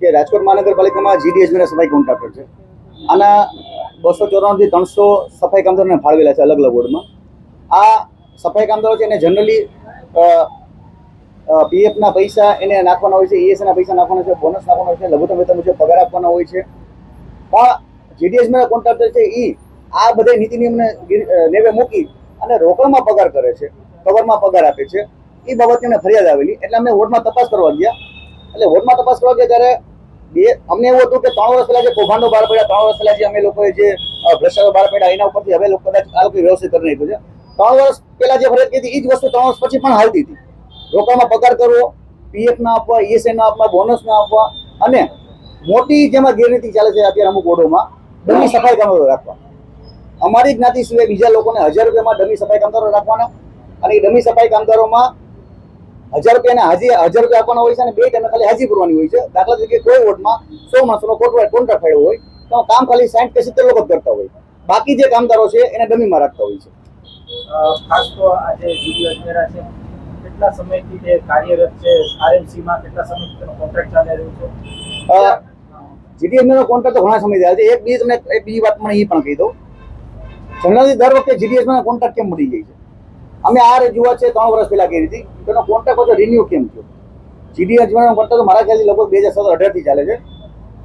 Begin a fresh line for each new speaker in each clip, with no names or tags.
કે રાજકોટ મહાનગરપાલિકામાં જીડીએસબીના સફાઈ કોન્ટ્રાક્ટર છે. આના બસો ચોરાણુંથી ત્રણસો સફાઈ કામદારોને ફાળવેલા છે અલગ અલગ વોર્ડમાં. આ સફાઈ કામદારો છે એને જનરલી પીએફના પૈસા એને નાખવાના હોય છે ઈએસના પૈસા નાખવાના છે બોનસ નાખવાના હોય છે, લઘુત્તમ વેતન મુજબ પગાર આપવાના હોય છે. પણ જીડીએસના કોન્ટ્રાક્ટર છે એ આ બધા નીતિ નિયમને લેવે મૂકી અને રોકડમાં પગાર કરે છે, કવરમાં પગાર આપે છે. એ બાબતે અમને ફરિયાદ આવેલી. એટલે અમે વોર્ડમાં તપાસ કરવા ગયા. એટલે વોર્ડમાં તપાસ કરવા ગયા ત્યારે બે અમને એવું હતું કે ત્રણ વર્ષ પહેલા જે કૌભાંડો બહાર પડ્યા, ત્રણ વર્ષ પહેલા જે અમે લોકોએ જે ભ્રષ્ટાચાર બહાર પડ્યા, એના ઉપરથી હવે લોકો કદાચ આ લોકો વ્યવસ્થિત કરી નાખ્યું છે. ત્રણ વર્ષ પહેલા જે ફરજ કીધી એ જ વસ્તુ ત્રણ વર્ષ પછી પણ હાલતી હતી. રોકડમાં પગાર કરવો પીએફ ના આપવા ઈએસઆઈ ના આપવા બોનસ ના આપવા, અને મોટી જેમાં ગેરરીતિ ચાલે છે અત્યારે અમુક બોર્ડોમાં ડમી સફાઈ કામદારો રાખવા. અમારી જ્ઞાતિ સિવાય બીજા લોકોને હજાર રૂપિયામાં ડમી સફાઈ કામદારો રાખવાના, અને એ ડમી સફાઈ કામદારોમાં હજાર રૂપિયાને હાજી હજાર રૂપિયા આપવાના હોય છે અને બે ટાઈમે ખાલી હાજી ભરવાની હોય છે. દાખલા તરીકે કોઈ વોર્ડમાં સો માણસોનો કોન્ટ્રાક્ટ કોન્ટ્રાક્ટ થયો હોય તો કામ ખાલી સાઠ કે સિત્તેર લોકો કરતા હોય. બાકી જે કામદારો છે એને ડમીમાં રાખતા હોય છે.
ખાસ તો આજે અજમેરા છે કેટલા સમયથી તે કાર્યરત છે? આરએમસીમાં કેટલા સમયથી તેનો કોન્ટ્રાક્ટ ચાલી રહ્યો છે?
અ, જીડીએસનો કોન્ટ્રાક્ટ તો ઘણા સમય થયા છે. એક બીજી તમને એક બીજી વાત મને એ પણ કહી દઉં. જનરલી દર વખતે જીડીએસમાં કોન્ટ્રાક્ટ કેમ મળી જાય છે? અમે આ રજૂઆત છે, ત્રણ વર્ષ પહેલા કરી હતી. તેનો કોન્ટ્રાક્ટ પાછો રિન્યુ કેમ થયો? જીડી અજમાનો કોન્ટ્રાક્ટ મારા ખ્યાલથી લગભગ બે હજાર સત્તર અઢારથી ચાલે છે.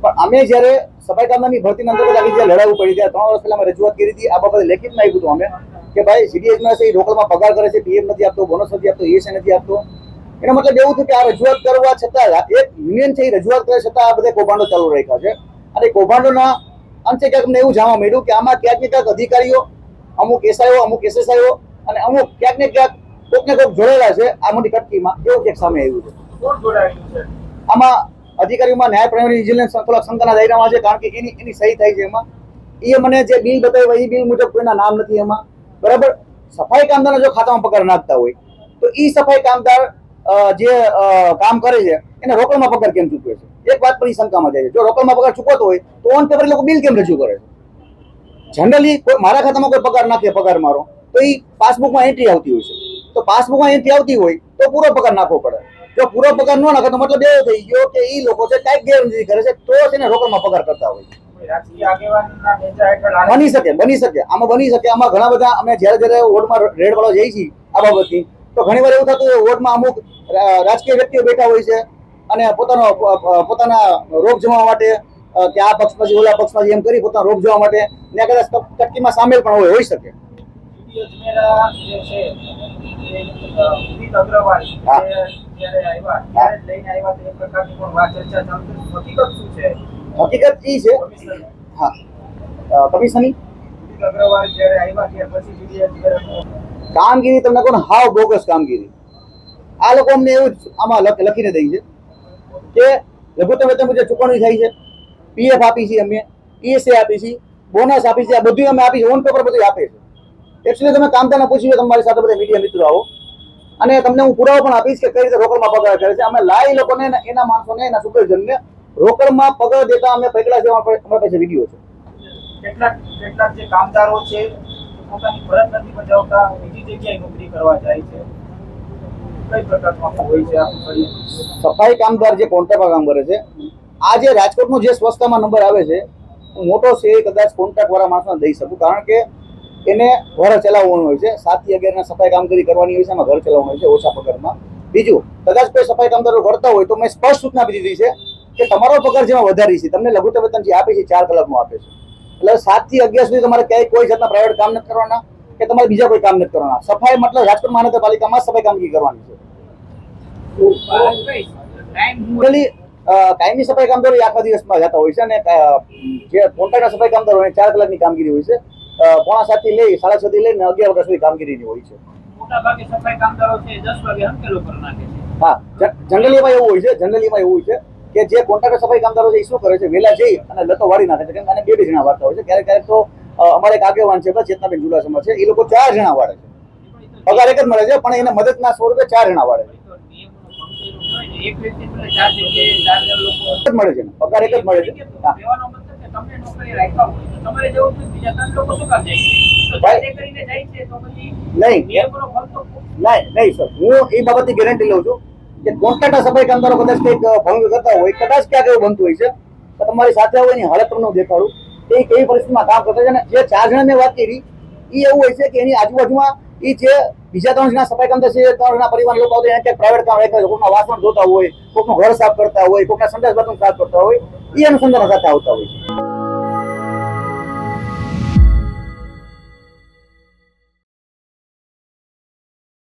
પણ અમે જ્યારે સફાઈ કામદારની ભરતીના અંતર્ગત આવી જ્યારે લડાવવું પડી ત્યારે ત્રણ વર્ષ પહેલા અમે રજૂઆત કરી હતી. આ બાબતે લેખિતમાં આપ્યું હતું અમે, કે ભાઈ સીડીએસમાં છે, એ રોકડમાં પગાર કરે છે પીએમ નથી આપતો બોનસ નથી આપતો ઈએસએ નથી આપતો. એનો મતલબ એવું થયું કે આ રજૂઆત કરવા છતાં એક યુનિયન છે, એ રજૂઆત કરે છતાં આ બધા કૌભાંડો ચાલુ રાખ્યા છે. અને કૌભાંડોના અંતે ક્યાંક અમને એવું જાણવા મળ્યું કે આમાં ક્યાંક ને ક્યાંક અધિકારીઓ, અમુક એસઆઈઓ અમુક એસએસઆઈઓ અને અમુક ક્યાંક ને ક્યાંક કોઈક ને કોઈક જોડેલા છે. આ મોટી કટકીમાં એવું ક્યાંક સામે આવ્યું છે. આમાં અધિકારીઓમાં ન્યાય પ્રણાલી વિજિલન્સ થોડાક શંકાના દાયરામાં છે કારણ કે એની એની સહી થાય છે એમાં. એ મને જે બિલ બતાવ્યું એ બિલ મુજબ કોઈના નામ નથી એમાં. બરાબર? સફાઈ કામદારના જો ખાતામાં પગાર નાખતા હોય તો એ સફાઈ કામદાર જે કામ કરે છે એને રોકડમાં પગાર કેમ ચૂકવે છે? એક વાત પર એ શંકામાં જાય છે. જો રોકડમાં પગાર ચૂકવતો હોય તો ઓન પેપર લોકો બિલ કેમ રજૂ કરે છે? જનરલી કોઈ મારા ખાતામાં કોઈ પગાર નાખે પગાર મારો. તો એ પાસબુકમાં એન્ટ્રી આવતી હોય છે. તો પાસબુકમાં એન્ટ્રી આવતી હોય તો પૂરો પગાર નાખવો પડે. જો પૂરો પગાર ન નાખે તો મતલબ એવો થઈ ગયો કે એ લોકો છે કાંઈક ગેરરીતિ કરે છે તો તેને રોકડમાં પગાર કરતા હોય બની શકે બની શકે. આમાં બની શકે. આમાં ઘણા બધા અમે જ્યારે જ્યારે વોર્ડમાં રેડ વાળો જઈએ છીએ આ બાબતથી તો ઘણી વાર એવું થતું હોય વોર્ડમાં અમુક રાજકીય વ્યક્તિઓ બેઠા હોય છે અને પોતાનો પોતાના રોગ જમાવવા માટે કે આ પક્ષમાંથી ઓલા પક્ષમાંથી એમ કરી પોતાનો રોપ જવા માટે ત્યાં કદાચ ચટકીમાં સામેલ પણ હોય હોઈ શકે.
જીડી જે છે એ, અ, ઉદિત અગ્રવાલ જ્યારે આવ્યા ત્યારે લઈને આવ્યા તો પ્રકારની પણ વાત ચર્ચા ચાલતી હકીકત શું છે?
હકીકત એ છે. હા. અ, કમિશનની
અગ્રવાલ જ્યારે આવ્યા ત્યાર પછી
કામગીરી તમને કોણ હાવ બોગસ કામગીરી. આ લોકો અમને એવું જ આમાં લખ- લખીને દઈ છે કે લઘુત્તમ વેતન મુજબ ચૂકવણી થાય છે. પીએફ આપી છે અમે પીએસએ આપી છે. બોનસ આપી છે. આ બધું અમે આપી છે. ઓન પેપર બધું આપે છે. એકચ્યુઅલી તમે કામદારને પૂછી લો તમારી સાથે બધા મીડિયા મિત્રો આવો. અને તમને હું પુરાવો પણ આપીશ કે કઈ રીતે રોકડમાં પગાર કરે છે. અમે લાઈ લોકોને એના માણસોને એના સુપરજનને રોકડમાં પગાર દેતા અમે પૈકડા છે અમારા પાસે- વીડિયો છે.
કેટલાક કેટલાક જે કામદારો છે પોતાની ફરજ નથી બજાવતા બીજી જગ્યાએ નોકરી કરવા જાય છે. કઈ પ્રકારનું હોય છે
સફાઈ કામદાર જે કોન્ટ્રાક્ટમાં કામ કરે છે આ જે રાજકોટનો જે સ્વચ્છતામાં નંબર આવે છે હું મોટો છે એ કદાચ કોન્ટ્રાક્ટ વાળા માણસોને દઈ શકું. કારણ કે એને ઘર ચલાવવાનું હોય છે. સાતથી અગિયારના સફાઈ કામગીરી કરવાની હોય છે, એમાં ઘર ચલાવવાનું હોય છે, ઓછા પગારમાં. બીજું, કદાચ કોઈ સફાઈ કામદારો કરતા હોય, તો મેં સ્પષ્ટ સૂચના આપી દીધી છે કે તમારો પગાર જેમાં વધારી છે. તમને લઘુત્તમ વેતન જે આપે છે ચાર કલાકનું આપે છે. એટલે સાતથી અગિયાર સુધી તમારે ક્યાંય કોઈ જાતના પ્રાઇવેટ કામ નથી કરવાના કે તમારે બીજા કોઈ કામ નથી કરવાના. સફાઈ મતલબ રાજકોટ મહાનગરપાલિકામાં સફાઈ કામગીરી કરવાની છે. કાયમી સફાઈ કામદારો આખા દિવસમાં જતા હોય છે અને જે કોન્ટ્રાક્ટર સફાઈ કામદારો ચાર કલાકની કામગીરી હોય છે. પોણા સાતથી લઈ સાડા છ થી લઈને અગિયાર વાગ્યા સુધી કામગીરીની હોય છે.
મોટા ભાગે સફાઈ કામદારો છે દસ વાગે હંકેલો કરી નાખે છે.
હા જનરલીમાં એવું હોય છે જનરલીમાં એવું હોય છે કે જે કોન્ટ્રાક્ટર સફાઈ કામદારો છે એ શું કરે છે? વહેલા જઈ અને લતો વાળી નાખે છે. કેમ કે બે બે જણા વાળતા હોય છે. ક્યારેક ક્યારેક તો અમારે એક આગેવાન છે બસ ચેતનાબેન જુલાસમાં છે. એ લોકો ચાર જણા વાળે છે. પગાર એક જ મળે છે પણ એને મદદના સ્વરૂપે ચાર જણા વાળે છે. મળે છે પગાર એક જ મળે છે.
તમને નોકરી રાખ્યા હોય તો તમારે જવું જોઈએ બીજા ત્રણ લોકો શું કામ જાય છે? તો કરીને જાય છે તો પછી
નહીં.
નિયમોનો ફળ તો
નહીં નહીં સર. હું એ બાબતની ગેરંટી લઉં છું કે કોન્ટ્રાક્ટર સફાઈ કામદારો કદાચ કંઈક ભંગ કરતા હોય કદાચ ક્યાંક એવું બનતું હોય છે તો તમારી સાથે હોય એની હાલત તમને દેખાડું. એ કેવી પરિસ્થિતિમાં કામ કરતા છે અને જે ચાર જણા મેં વાત કરી એ એવું હોય છે કે એની આજુબાજુમાં એ જે બીજા ત્રણ જણા સફાઈ કામ છે ત્રણ જણા પરિવાર લોકો આવતા ક્યાંક પ્રાઇવેટ કામ રહેતા હોય કોઈકના વાસણ ધોતા હોય કોઈકનું ઘર સાફ કરતા હોય કોઈકના સંડાસ બાથરૂમ સાફ કરતા હોય એ અનુસંધાન સાથે આવતા હોય છે.